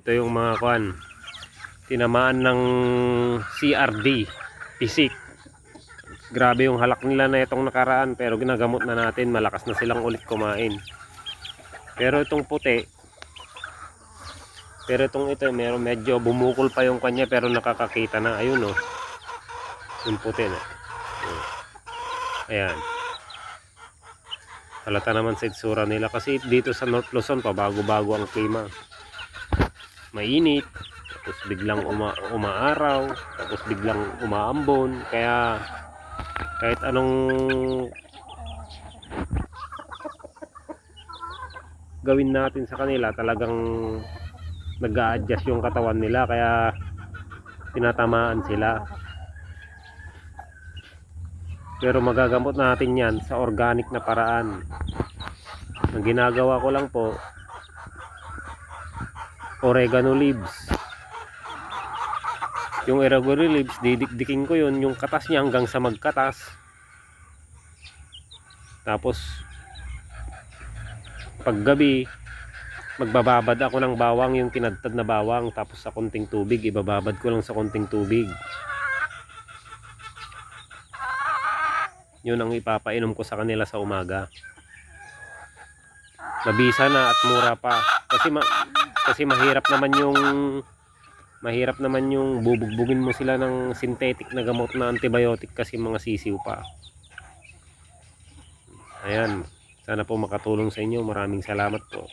Ito yung mga kwan. Tinamaan ng CRD. Pisik. Grabe yung halak nila na itong nakaraan pero ginagamot na natin. Malakas na silang ulit kumain. Pero itong puti. Pero itong ito meron medyo bumukol pa yung kanya pero nakakakita na. Ayun oh. Yung puti na. Ayan. Halata naman sa itsura nila kasi dito sa North Luzon pabago-bago ang klima. Mainit, tapos biglang uma umaaraw, tapos biglang umaambon. Kaya kahit anong gawin natin sa kanila talagang nag adjust yung katawan nila kaya tinatamaan sila pero magagamot natin yan sa organic na paraan ang ginagawa ko lang po oregano leaves. Yung oregano leaves didikdikin ko yun yung katas niya hanggang sa magkatas. Tapos paggabi magbababad ako ng bawang yung tinadtad na bawang tapos sa konting tubig ibababad ko lang sa konting tubig. Yun ang ipapainom ko sa kanila sa umaga. Mabisa na at mura pa. Kasi ma kasi mahirap naman yung mahirap naman yung bubugbugin mo sila ng synthetic na gamot na antibiotic kasi mga sisiw pa. Ayan. Sana po makatulong sa inyo. Maraming salamat po